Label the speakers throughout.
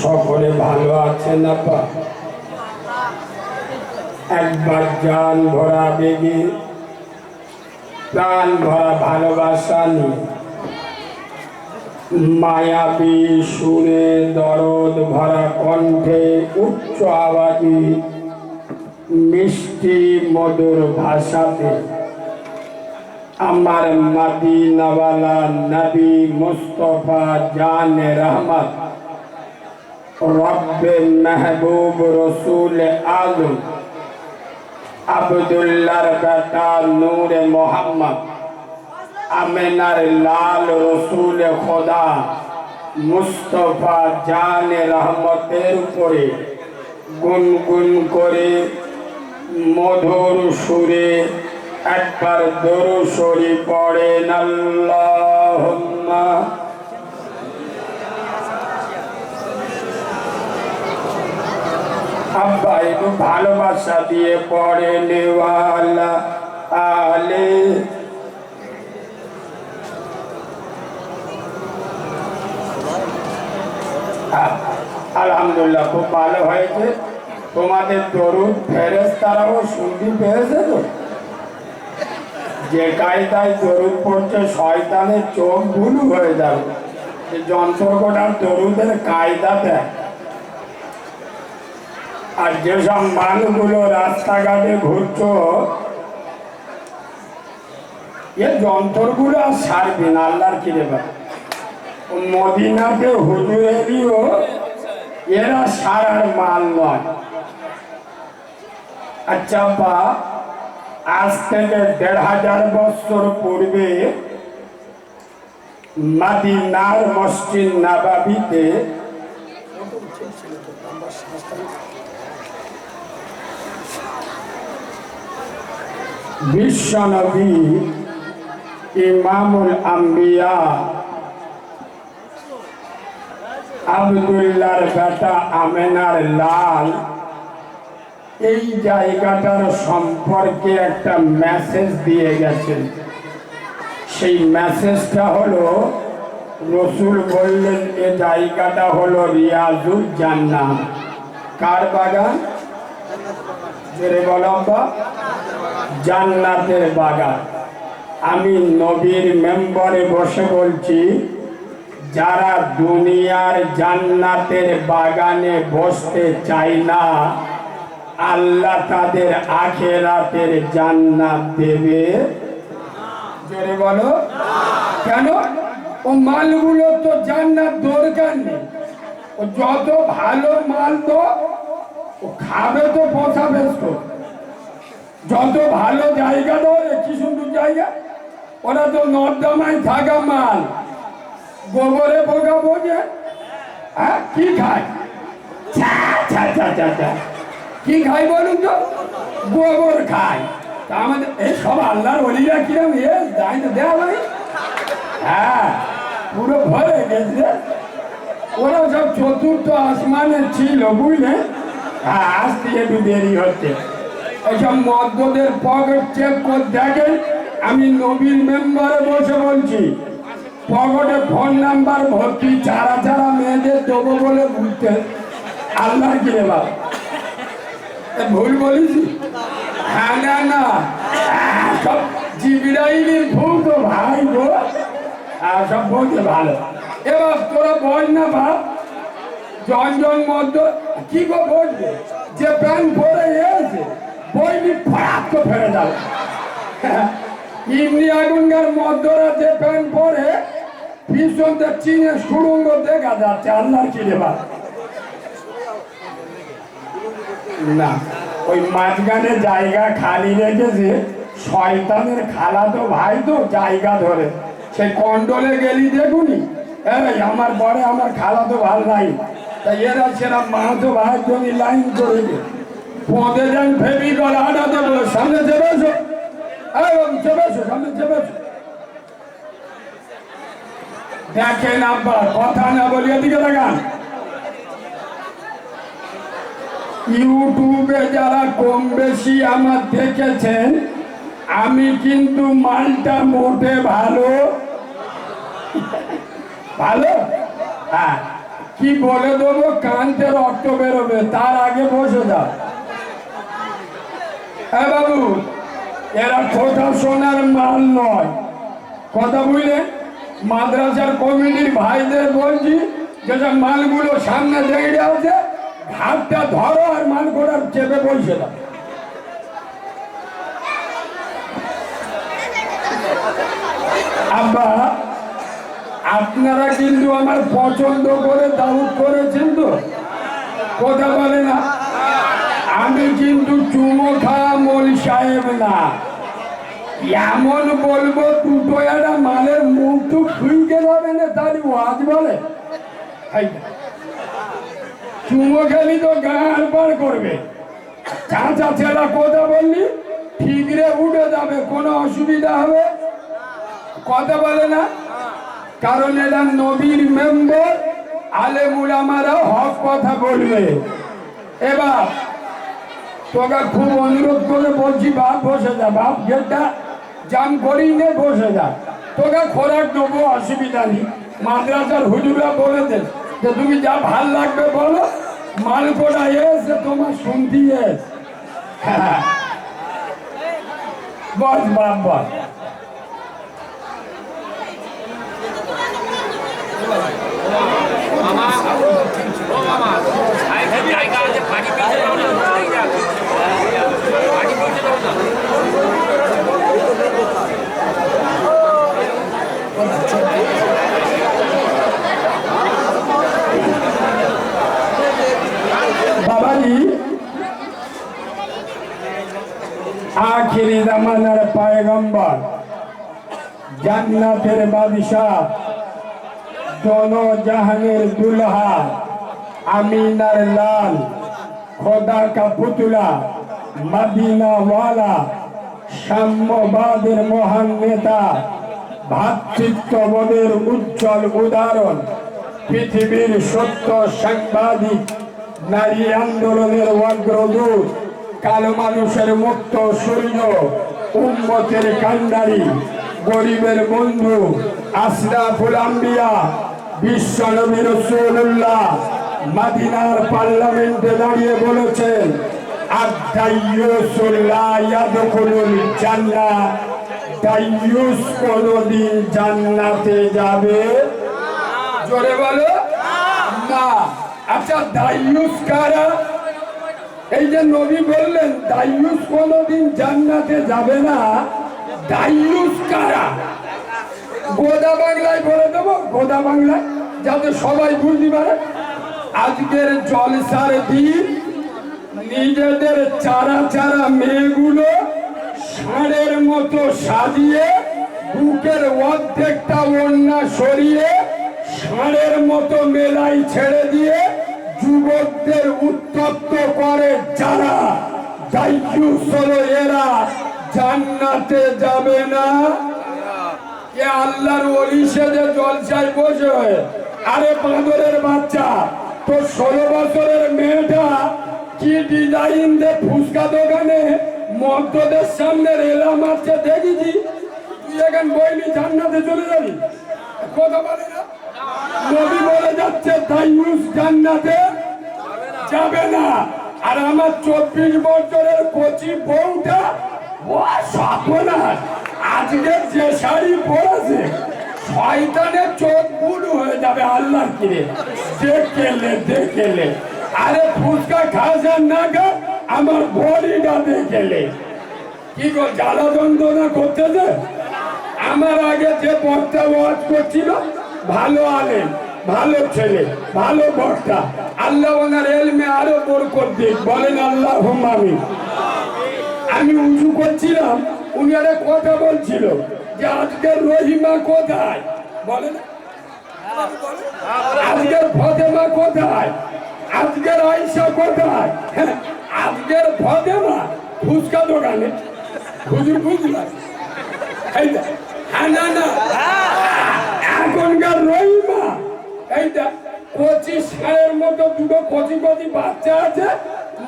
Speaker 1: সকলে ভালো আছেন আপা? একবার জান ভরা বেগে, প্রাণ ভরা ভালোবাসা নিয়ে। মায়াবী সুরে দরদ ভরা কণ্ঠে উচ্চ আওয়াজে, মিষ্টি মধুর ভাষাতে। আমার মদিনাওয়ালা নবী মুস্তফা জান রহমত। রব্বে মেহবুব রসুল আলম আবদুল্লার বেটা নূরে মোহাম্মদ আমেনার লাল রসুল খোদা মুস্তফা জান রহমতের উপরে গুনগুন করে মধুর সুরে একবার দরু সরি পড়েন আল্লাহুম্মা। আব্বা একটু ভালোবাসা দিয়ে পড়ে নেওয়ালা আলে। আলহামদুলিল্লাহ, খুব ভালো হয়েছে। তোমাদের তরুণ ফেরেস তারাও শুনতে পেয়েছে তো? যে কায়দায় দরুদ পড়ছে, শয়তানের চোখ ভুলু হয়ে যাবে। এই যন্ত্রকোটার দরুদের কায়দা দেয় আর যেসব মানুষগুলো রাস্তাঘাটে ঘুরছো এ যন্ত্রগুলো আর সারবে না, আল্লাহর কি ব্যাপার ও মদিনাতে হুজুরেরও এরা সারার মাল নয়। আচ্ছা বা আজ থেকে দেড় হাজার বছর পূর্বে মাদিনার মসজিদ নাবাবিতে বিশ্বনবী, ইমামুল আম্বিয়া আবদুল্লার বেটা আমেনার লাল, এই জায়গাটার সম্পর্কে একটা মেসেজ দিয়ে গেছেন সেই মেসেজটা হলো, রসুল বললেন, এ জায়গাটা হলো রিয়াজুল জান্নাহ কার বাগান? জোরে জান্নাতের বাগান। আমি নবীর মেম্বারে বসে বলছি, যারা দুনিয়ার জান্নাতের বাগানে বসতে চায় না, আল্লাহ তাদের আখেরাতের জান্নাত দেবে। জোরে বলো। কেন? ও মালগুলো তো জান্নাত দরকার নেই। ও যত ভালো মাল তো ও খাবে তো পোষাবে তো। যত ভালো জায়গা ধরে কি সুন্দর জায়গা। ওরা তো নর্দমায় থাকা মাল। গোবরে বোকা বোঝে। হ্যাঁ কি খায়। কি খাই বলুন তো? গোবর খায়। তা আমাদের এই সব আল্লাহর অলিরা কিরম? এ, যাই তো দেওয়া ভাই। হ্যাঁ পুরো ভরে গেছে। ওরা সব চতুর্থ আসমানে ছিল, বুঝলে? হ্যাঁ আসতে একটু দেরি হচ্ছে। এইসব মদ্যদের পকেট চেক করে দেখেন আমি নবীর মেম্বারে বসে বলছি পকেটে ফোন নাম্বার ভর্তি চারা চারা মেয়েদের দেবো বলে বুঝতে আল্লাহ কি রে বাবা ভুল বলেছি হ্যাঁ না না। আহ, সব জিবিরাইলির ভুল তো ভাই গো। আর সব বলতে ভালো। এবার তোরা বল না বাপ জন জন মধ্য কি গো বলবে? যে প্যান্ট পরে এসে বইনি ফরাক তো ফেলে যাবে ইমনি আগুনগার মধ্যরা যে প্যান্ট পরে পিছনতে চীনে সুড়ঙ্গ দেখা যাচ্ছে, আল্লাহর কি রে না, ওই মাঝখানে জায়গা খালি রেখেছে, শয়তানের খালা তো ভাই তো জায়গা ধরে। সে কন্ডলে গেলি দেখুনি, এই আমার পরে আমার খালা তো ভালো নাই। তা এরা সেরা মা তো ভাই জমি লাইন করে পদে যান ফেবি কল আটাতে বলে সামনে চেপে এই বাবু চেপে সামনে চেপে এসো দেখেন আব্বা, কথা না বলি, এদিকে দেখান। ইউটিউবে যারা কম বেশি আমার দেখেছেন, আমি কিন্তু মালটা মোটে ভালো। ভালো? হ্যাঁ। কি বলে দেবো? কানতে রক্ত বেরোবে, তার আগে বসে যা হ্যাঁ বাবু, এরা কথা শোনার মাল নয়। কথা বুঝলে? মাদ্রাসার কমিটির ভাইদের বলছি যেসব মালগুলো সামনে দেখে আছে ঘাটটা ধরো আর মাল করার চেপে বসে দাও। আব্বা, আপনারা কিন্তু আমার পছন্দ করে দাউদ করেছেন তো? কথা বলে না? আমি কিন্তু চুমো মল সাহেব না। এমন বলব, দুটো একটা মালের মুখ তো খুঁজতে যাবে না, তাহলে ওয়াজ বলে। চুমো খেলি তো গাঁর পার করবে। চাচা ছেলা কথা বললি ঠিক রে উঠে যাবে, কোনো অসুবিধা হবে? কথা বলে না? কারণ এরা নবীর মেম্বার, আলেমুল আমারা হক কথা বলবে। এবার তোকে খুব অনুরোধ করে বলছি, বাপ বসে যা, বাপ গেটটা জাম করি নে, বসে যা। তোকে খোরাক দেবো অসুবিধা নেই। মাদ্রাসার হুজুরা বলে দেন যে তুমি যা ভালো লাগবে বলো, মালকোটা এসে, তোমার শুনতি এস। হ্যাঁ। বস, বাপ, বস
Speaker 2: জায়গা আছে পানি পিছিয়ে দাও না জায়গা আছে। পানি পিছিয়ে দাও না
Speaker 1: বাবাজি আখিরি জামানার পায়গম্বর জান্নাতের বাদশাহ দোনো জাহানের দুলহা, আমিনার লাল, খোদা কা পুতুলা মদিনা ওয়ালা সাম্যবাদের মহান নেতা, ভাতৃত্ববোধের উজ্জ্বল উদাহরণ, পৃথিবীর সত্য সাংবাদিক, নারী আন্দোলনের অগ্রদূত, কালো মানুষের মুক্ত সূর্য, উম্মতের কান্ডারি গরিবের বন্ধু আশরাফুল আম্বিয়া বিশ্ব নবী রসুল্লাহ মাদিনার পার্লামেন্টে দাঁড়িয়ে বলেছেন কোনদিন জান্নাতে যাবে? জোরে আচ্ছা দাইয়ুস কারা? এই যে নবী বললেন, দাইয়ুস কোনদিন জান্নাতে যাবে না। দাইয়ুস কারা? গোদা বাংলায় বলে দেবো, গোদা বাংলায়, যাতে সবাই বুঝতে পারে। আজকের জলসার দিন, নিজেদের চারা চারা মেয়েগুলো ষাঁড়ের মতো সাজিয়ে, বুকের অর্ধেকটা ওন্না সরিয়ে, ষাঁড়ের মতো মেলাই ছেড়ে দিয়ে যুবকদের উত্তপ্ত করে যারা। দায়ুস হলো এরা? জান্নাতে যাবে না। কে আল্লাহর ওলি সেজে জলসায় বসে, আরে বাঁদরের বাচ্চা, তো ষোলো বছরের মেয়েটা কি ডিজাইন দে ফুচকা দোকানে মদ্যদের সামনে রেলা মারছে দেখেছি? তুই এখন বইনি, জান্নাতে চলে যাবি? কথা বলে না? নবী বলে যাচ্ছে দাইউস জান্নাতে যাবে না। আর আমার চব্বিশ বছরের কচি বউটা ও সপনার আজকে যে শাড়ি পরেছে, শয়তানের চোখ বুড়ো হয়ে যাবে আল্লাহর কিরে। দেখেলে দেখেলে আরে ফুচকা খাস না খা আমার বডিটা দেখেলে কি গো, জ্বালা যন্ত্রণা করতেছে? আমার আগে যে বক্তা ওয়াজ করছিল, ভালো আলেম, ভালো ছেলে, ভালো বক্তা। আল্লাহ ওনার এলমে আরও বরকত দিক। বলেন আল্লাহ আমি আমি উঁচু করছিলাম উনি একটা কথা বলছিল যে আজকের রহিমা কোথায়? বলে না? আজকের ফতেমা কোথায়? আজকের আইসা কোথায়? হ্যাঁ, আজকের ফতেমা ফুচকা দোকানে। এই দেখ, হ্যাঁ না না। এখনকার রহিমা এইটা পঁচিশ সারের মতো দুটো কচি কচি বাচ্চা আছে।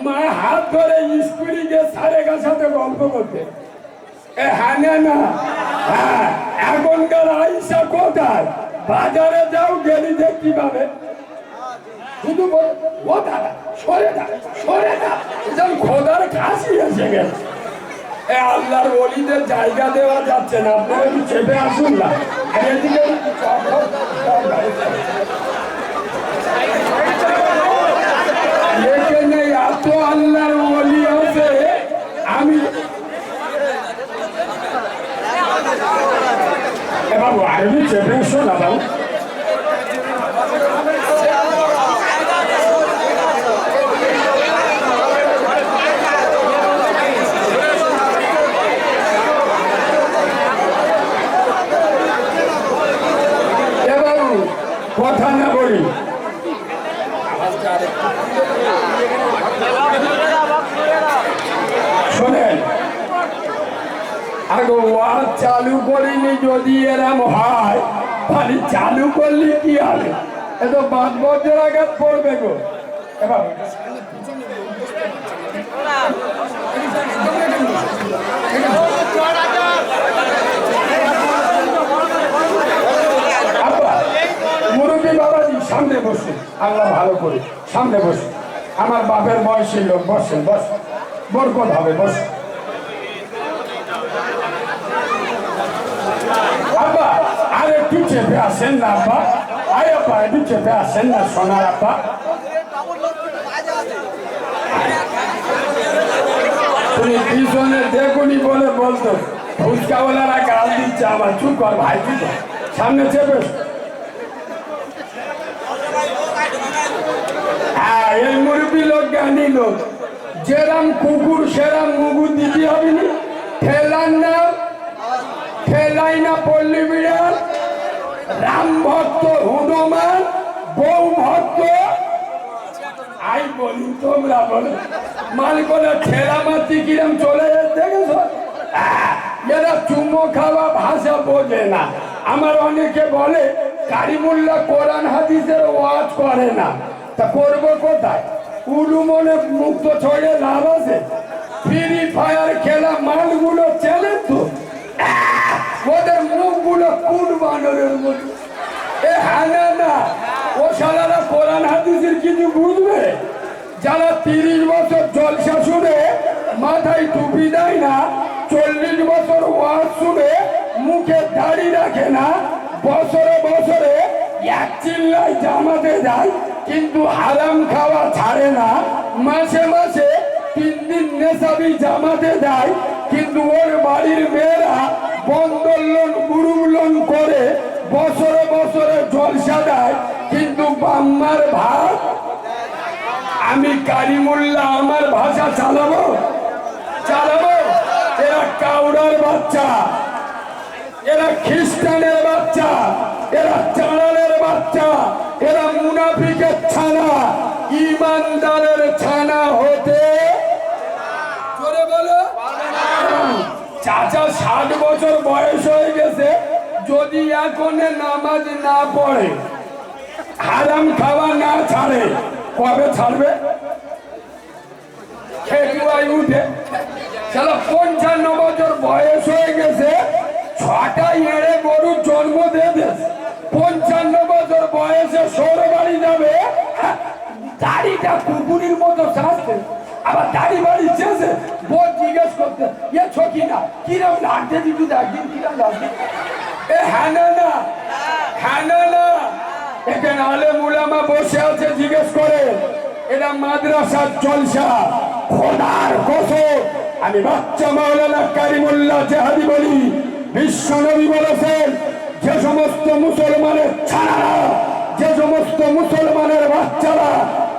Speaker 1: মা হাত ধরে স্কুলে গিয়ে সারেগার সাথে গল্প করতে। এ হ্যাঁ না হ্যাঁ এখনকার আইসা কোথায়? বাজারে যাও, গেলি দেখতে পাবে শুধু ও দাদা, সরে দা সরে দা যেন খোদার কাশি এসে গেছে। এ, আল্লাহর অলিদের জায়গা দেওয়া যাচ্ছে না, আপনারা চেপে আসুন না। এদিকে এখানে এত আল্লাহর ওলি আছে। আমি বাবু আরবি চেপে শোনা বাবু এ বাবু কথা না বলি শোনেন আগে ওয়াজ চালু করিনি যদি এরম হয়, তাহলে চালু করলে কি হবে? এ তো পাঁচ বছর আগে পড়বে গো। সামনে বসুন ভালো করে সামনে বসুন আমার বাপের বয়সী লোক, বসেন বস বরকত হবে বস চেপে আসেন না আব্বা। আয় আব্বা একটু চেপে আসেন না সোনার আব্বা। তুমি পিছনে দেখুনি বলে বলতো, ফুচকাওয়ালারা গাল দিচ্ছে আমার, চুপ কর ভাই, চুপ সামনে চেপে। হ্যাঁ এই মুরব্বী লোক, জ্ঞানী লোক। যেরাম কুকুর, সেরাম মুগু দিতে হবে না। ঠেলার নাম না বিড়াল। রাম ভক্ত হনুমান ভক্ত। আই বলি তোমরা মারতি কিরম চলে দেখেছ? আহ, এরা চুমো খাওয়া ভাষা বোঝে না। আমার অনেকে বলে কারিমুল্লাহ কোরআন হাদিসের ওয়াজ করে না। তা করব কোথায়? উলু মনে মুক্ত ছড়ে লাভ আছে? ফ্রি ফায়ার খেলা মালগুলো বানরের মতো। এ হ্যাঁ না, না ও সালারা কোরআন হাদিসের কিছু বুঝবে? যারা তিরিশ বছর জলসা শুনে মাথায় টুপি দেয় না চল্লিশ বছর ওয়াজ শুনে মুখে দাড়ি রাখে না বছরে বছরে এক চিল্লায় জামাতে যায় কিন্তু হারাম খাওয়া ছাড়ে না। মাসে মাসে তিন দিন নেশাবি জামাতে যায় কিন্তু ওর বাড়ির মেয়েরা বন্দর লোন গুরু লোন করে বছরে বছরে জলসা দেয়। কিন্তু বাম্মার ভাত, আমি কারিমুল্লাহ, আমার ভাষা চালাবো? চালাবো? এরা কাউরার বাচ্চা, এরা খ্রিস্টানের বাচ্চা, এরা চাঁড়ালের বাচ্চা, এরা মুনাফিকের ছানা, ইমানদারের ছানা হতে জোরে বলো চাচা ষাট বছর বয়স হয়ে গেছে যদি এখন নামাজ না পড়ে হারাম খাওয়া না ছাড়ে কবে ছাড়বে? খেতুয়ায় উঠে সালা পঞ্চান্ন বছর বয়স হয়ে গেছে ছটা এড়ে গরুর জন্ম দেবে পঞ্চান্ন বছর বয়সে সৌর বাড়ি যাবে হ্যাঁ, দাড়িটা কুকুরের মতো সাজতে। আবার দাড়ি বাড়ি চেয়েছে। বোধ জিজ্ঞেস করতে এ ছকি না কিরম লাগছে দিদি? একদিন কিরম লাগছে? এ হ্যাঁ না না হ্যাঁ না না এখানে আলে মুলামা বসে আছে, জিজ্ঞেস করে এটা মাদ্রাসার জলসা, খোদার কসম, আমি বাচ্চা মাওলানা কারিমুল্লাহ জেহাদি বলি, বিশ্ব নবী বলেছেন, যে সমস্ত মুসলমানের ছাড়ারা যে সমস্ত মুসলমানের বাচ্চারা,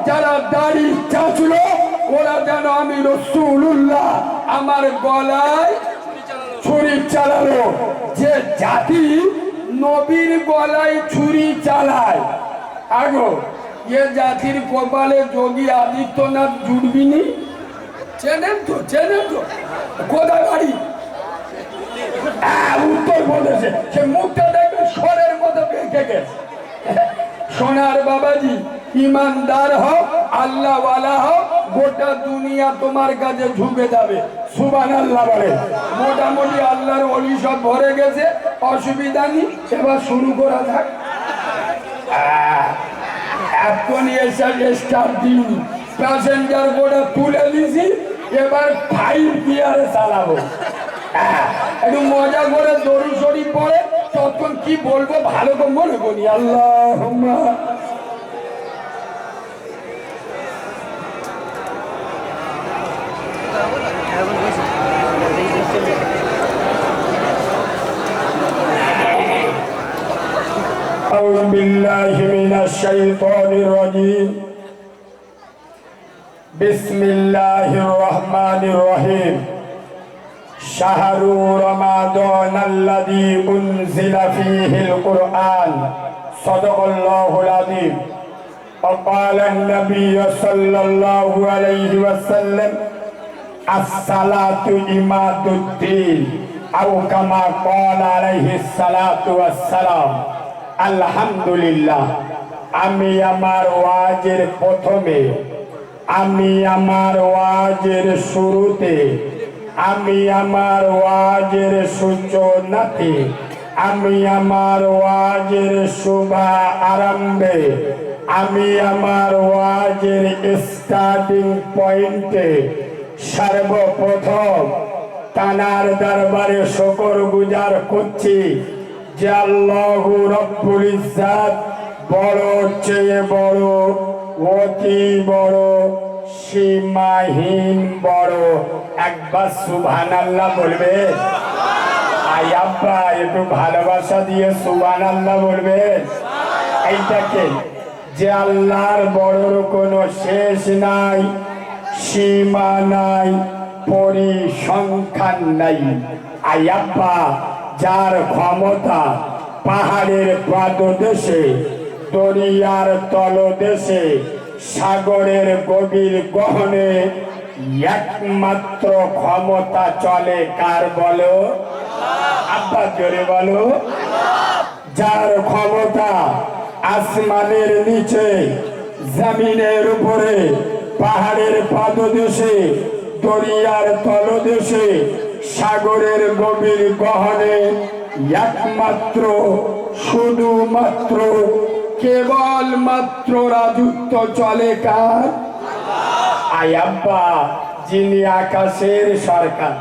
Speaker 1: যারা দাড়ি চাচল ওরা যেন আমি রসুল্লাহ আমার গলায় ছুরি চালালো। যে জাতি নবীর গলায় ছুরি চালায়। আগো এ জাতির কপালে যোগী আদিত্যনাথ জুটবিনি চেনেন তো চেনেন তো। কোথায় বাড়ি? আহ, উত্তর প্রদেশে। সে মুখটা দেখবে স্বরের মতো বেঁকে গেছে সোনার বাবাজি ইমানদার হও আল্লাহওয়ালা হও গোটা দুনিয়া তোমার কাছে ঝুঁকে যাবে। সুবান আল্লাহ বলে। মোটামুটি আল্লাহর অলি সব ভরে গেছে। অসুবিধা নেই, এবার শুরু করা যাক। এখন এসে স্টার্ট দিইনি প্যাসেঞ্জার গোটা তুলে দিছি এবার ফাইভ গিয়ারে চালাবো। একটু মজা করে দড়ি সরি পরে তখন কি বলব ভালো করে মনে করি। আল্লাহ الشيطان الرجيم بسم الله الرحمن الرحيم شهر رمضان الذي أنزل فيه القرآن صدق الله العظيم وقال النبي صلى الله عليه وسلم الصلاة إماد الدين أو كما قال عليه الصلاة والسلام الحمد لله আমি আমার ওয়াজের প্রথমে, আমি আমার ওয়াজের শুরুতে, আমি আমার ওয়াজের সূচনাতে, আমি আমার ওয়াজের শুভা আরম্ভে, আমি আমার ওয়াজের স্টার্টিং পয়েন্টে সর্বপ্রথম তানার দরবারে শকর গুজার করছি যে আল্লাহ রব্বুল ইজ্জাত বড়, চেয়ে বড়, অতি বড়, সীমাহীন বড়। একবার সুবহান আল্লাহ বলবে আই আব্বা, একটু ভালোবাসা দিয়ে সুবহান আল্লাহ বলবে এইটাকে যে আল্লাহর বড়র কোনো শেষ নাই, সীমা নাই, পরিসংখ্যান নাই। আয়াব্বা যার ক্ষমতা পাহাড়ের পাদদেশে দরিয়ার তলদেশে সাগরের গভীর গহনে একমাত্র ক্ষমতা চলে কার বলো? আব্বা, জোরে বলো। যার ক্ষমতা আসমানের নিচে, জমিনের উপরে, পাহাড়ের পাদদেশে, দরিয়ার তলদেশে, সাগরের গভীর গহনে একমাত্র, শুধুমাত্র কেবল মাত্র রাজত্ব চলে কার? আয়াব্বা যিনি আকাশের সরকার।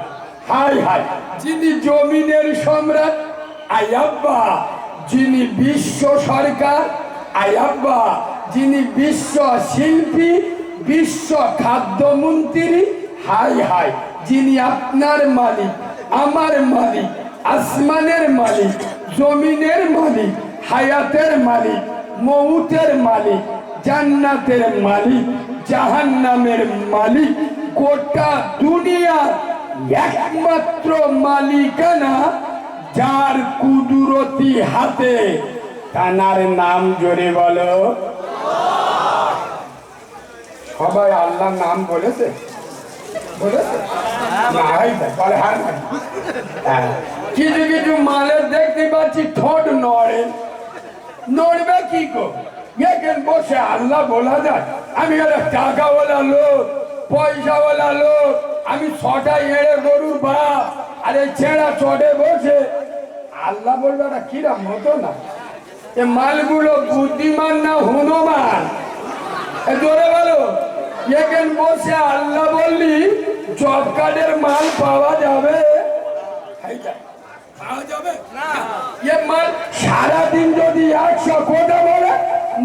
Speaker 1: হাই হাই যিনি জমিনের সম্রাট। আয়াব্বা যিনি বিশ্ব সরকার। আয়াব্বা যিনি বিশ্ব শিল্পী বিশ্ব খাদ্যমন্ত্রী। হাই হাই যিনি আপনার মালিক আমার মালিক আসমানের মালিক জমিনের মালিক হায়াতের মালিক। মৌতের মালিক, জান্নাতের মালিক, জাহান্নামের মালিক, গোটা দুনিয়ার একমাত্র মালিকানা যার কুদুরতি হাতে তানার নাম জোরে বলো সবাই আল্লাহর নাম বলেছে। হ্যাঁ। কিছু কিছু মালের দেখতে পাচ্ছি, ঠোঁট নড়ে নড়বে কি গো? বসে আল্লাহ বলা যায়। আমি একটা টাকাওয়ালা লোক, পয়সাওয়ালা লোক, আমি ছটা এড়ে গরুর বাপ আরে ছেঁড়া চটে বসে। আল্লাহ বলবে, এটা কিরাম হতো না। এ মালগুলো বুদ্ধিমান না হনুমান? জোরে বলো। এখানে বসে আল্লাহ বললি, জব কার্ডের মাল পাওয়া যাবে? সারাদিন যদি একশো কথা বলে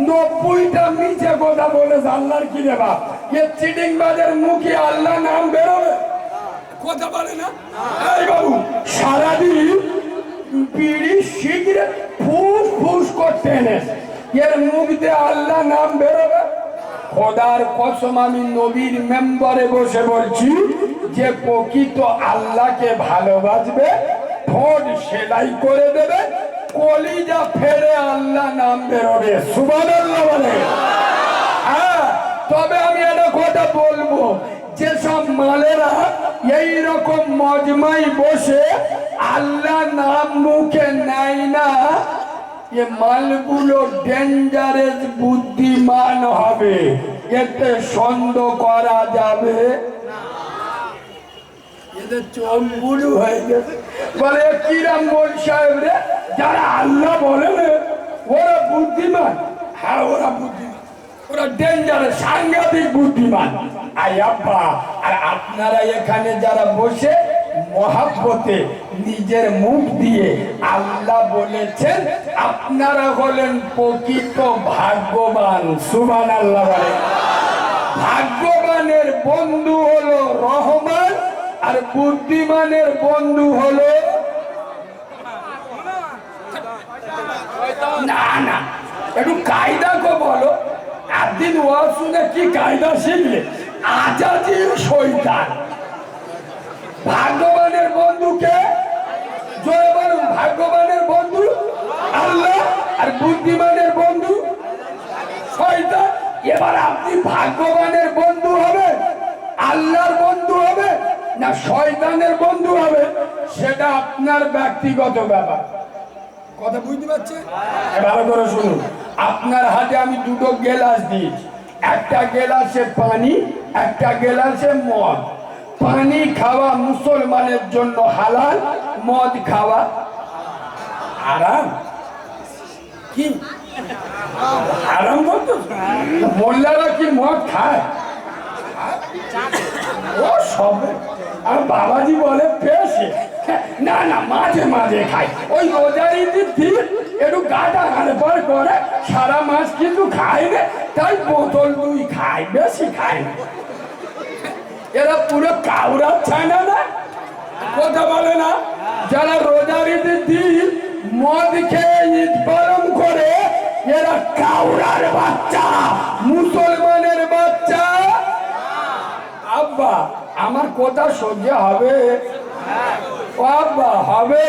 Speaker 1: নব্বইটা মিছে কথা বলে আল্লাহর কি দেবা এ চিটিং বাজের মুখে আল্লাহ নাম বেরোবে। কথা বলে না? এই বাবু সারাদিন বিড়ি সিগারেট ফুস ফুস করতে এনে। এর মুখ দিয়ে আল্লাহ নাম বেরোবে। খোদার কসম আমি নবীর মেম্বারে বসে বলছি যে প্রকৃত আল্লাহকে ভালোবাসবে ঠোঁট সেলাই করে দেবে, কলিজা ফেরে আল্লাহ নাম বেরোবে। সুবান বলে। হ্যাঁ তবে আমি একটা কথা বলব, যেসব মালেরা এই রকম মজমাই বসে আল্লাহ নাম মুখে নেয় না, এ মালগুলো ডেঞ্জারেস বুদ্ধিমান হবে। এতে সন্দেহ করা যাবে এদের চোখ বুলু হয়ে গেছে। বলে কিরাম মোল সাহেব রে? যারা আল্লাহ বলে রে, ওরা বুদ্ধিমান। হ্যাঁ ওরা বুদ্ধিমান। ওরা ডেঞ্জার সাংঘাতিক বুদ্ধিমান। আই আব্বা আর আপনারা এখানে যারা বসে মহাব্বতে নিজের মুখ দিয়ে আল্লাহ বলেছেন আপনারা হলেন প্রকৃত ভাগ্যবান। সুবান আল্লাহ ভাগ্যবানের বন্ধু হলো রহমান আর বুদ্ধিমানের বন্ধু হলো না না। একটু কায়দা কো বলো। একদিন ও শুনে কি কায়দা শিখলে? আজাদির শৈতান ভাগ্যবানের বন্ধুকে ভাগ্যবানের বন্ধু? আল্লাহ আর বুদ্ধিমানের বন্ধু? এবার আপনি ভাগ্যবানের বন্ধু হবেন, আল্লাহর বন্ধু হবে না শয়তানের বন্ধু হবে সেটা আপনার ব্যক্তিগত ব্যাপার। কথা বুঝতে পারছেন? এ ভালো করে শুনুন। আপনার হাতে আমি দুটো গেলাস দিয়েছি। একটা গেলাসে পানি একটা গেলাসে মদ। পানি খাওয়া মুসলমানের জন্য হালাল মদ খাওয়া আরাম কি? আরাম বলতো? মোল্লারা কি মদ খায়? ও সবে। আর বাবাজি বলে পেয়েছে না না, মাঝে মাঝে খাই। ওই রোজারি দিন একটু গাটা হাড়ে পর করে, সারা মাস কিন্তু খায় না, তাই বোতল দুই খাই, বেশি খাই না। এরা পুরো কাউরা ছানা না না কথা বলে না, যারা রোজারির দিন মদ খেয়ে ঈদ পালন করে, এরা কাউরার বাচ্চা, মুসলমানের বাচ্চা। আব্বা আমার কথা সহ্য হবে? হবে।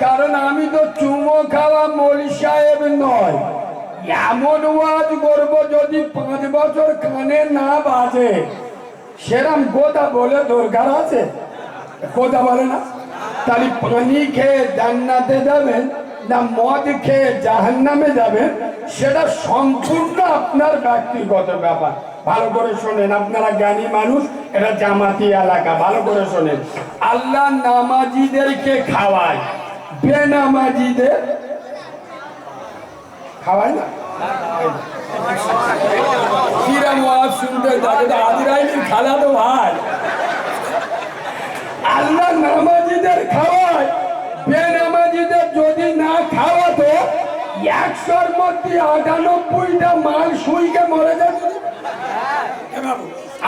Speaker 1: কারণ আমি তো চুমো খাওয়া মলি সাহেব নয়। এমন ওয়াজ করব যদি পাঁচ বছর কানে না বাজে। সেরাম কথা বলে দরকার আছে? কথা বলে না? তাহলে পানি খেয়ে জান্নাতে যাবেন? না মদ খেয়ে জাহান্নামে যাবেন, সেটা সম্পূর্ণ আপনার ব্যক্তিগত ব্যাপার। ভালো করে শোনেন, আপনারা জ্ঞানী মানুষ, এটা জামাতি এলাকা, ভালো করে শোনেন। আল্লাহ নামাজিদেরকে খাওয়ায়। বেনামাজিদের খাওয়ায় না? আল্লাহ নামাজিদের খাওয়ায় বেনামাজিদের যদি না খাওয়াতো একশোর মধ্যে আটানব্বইটা মাল মরে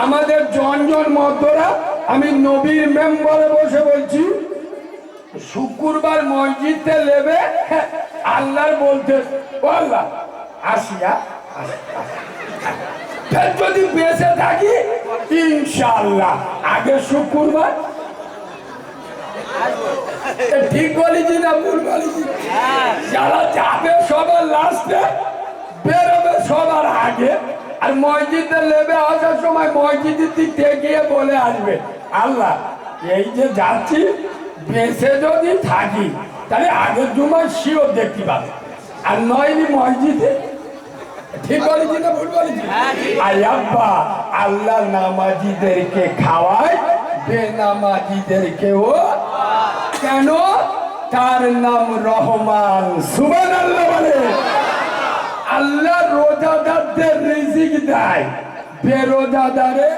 Speaker 1: আমাদের আমি নবীর মেম্বারে বসে বলছি, শুক্রবার মসজিদে নেবে আল্লাহর বলতে আল্লাহ আসিয়া যদি বেঁচে থাকি, ইনশাআল্লাহ, আগে শুক্রবার। ঠিক বলেছি না ভুল বলেছি? যারা যাবে সবার লাস্টে বেরোবে সবার আগে আর মসজিদে নেবে আসার সময় মসজিদের দিক থেকে গিয়ে বলে আসবে আল্লাহ এই যে যাচ্ছি বেঁচে যদি থাকি তাহলে আগের জুমায় শিওর দেখতে পাবে। আর নয়নি মসজিদে? ঠিক বলেছি না ভুল বলেছি? আই আব্বা আল্লাহ নামাজিদেরকে খাওয়ায় বেনামাজিদেরকেও কেন? তার নাম রহমান। সুবান আল্লাহ বলে। আল্লাহ রোজাদারদের রিজিক দেয়। বেরোজাদারে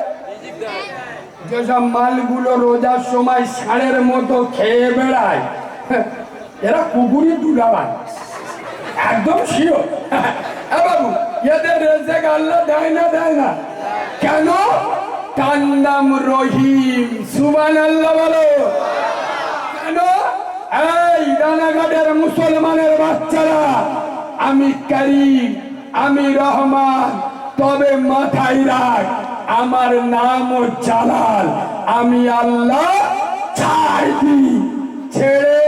Speaker 1: যেসব মালগুলো রোজার সময় ষাঁড়ের মতো খেয়ে বেড়ায়, এরা কুকুরি দুলাবান একদম হ্যাঁ বাবু, এদের রেজেক আল্লাহ দেয় না দেয় না। কেন? তার নাম রহিম। সুবান আল্লাহ বলো। কেন এই রানাঘাটের মুসলমানের বাচ্চারা আমি করিম আমি রহমান তবে মাথায় রাখ আমার নাম ও জালাল আমি আল্লাহ ছাড় দি ছেড়ে।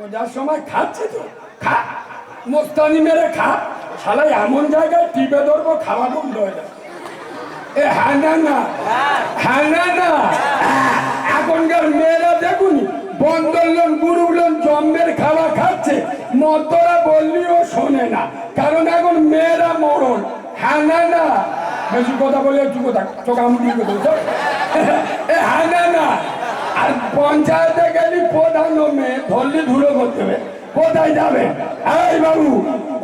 Speaker 1: ওজার সময় খাচ্ছে তো খা মোস্তানি মেরে খা। শালা এমন জায়গায় টিপে ধরবো খাওয়া বন্ধ হয়ে যাবে। এ হ্যাঁ না না। হ্যাঁ। না না। হ্যাঁ, এখনকার মেয়েরা দেখুন বন্দর লোন গুরু লোন জম্মের খাওয়া খাচ্ছে। মতরা বললিও শোনে না। কারণ এখন মেয়েরা মরণ। হ্যাঁ না না। বেশি কথা বলে চুপ থাক চোখ আমি এ হ্যাঁ না আর পঞ্চায়েতে গেলি প্রধান মেয়ে, ধরলি ধুলো করতে হবে। কোথায় যাবে? এই বাবু,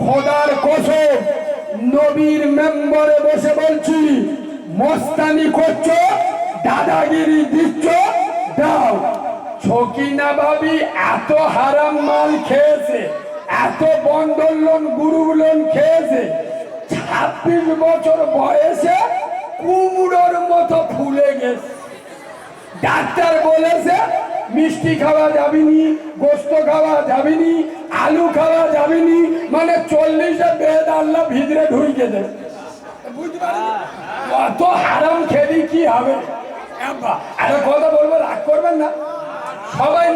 Speaker 1: খোদার কসম, নবীর মেম্বারে বসে বলছি, মস্তানি করছ, দাদাগিরি দিচ্ছ দাও। ছকিনা ভাবি এত হারাম মাল খেয়েছে এত বন্ধন লোন গুরু লোন খেয়েছে ছাব্বিশ বছর বয়সে কুমড়োর মতো ফুলে গেছে। ডাক্তার বলেছে মিষ্টি খাওয়া যাবেনি গোস্ত খাওয়া যাবেনি আলু খাওয়া যাবেনি মানে চল্লিশে বেদ আল্লাহ ভিতরে ঢুকে দেবে বুঝতে পারলি? কত হারাম খেলি কি হবে? আরে কথা বলব রাগ করবেন না। সবাই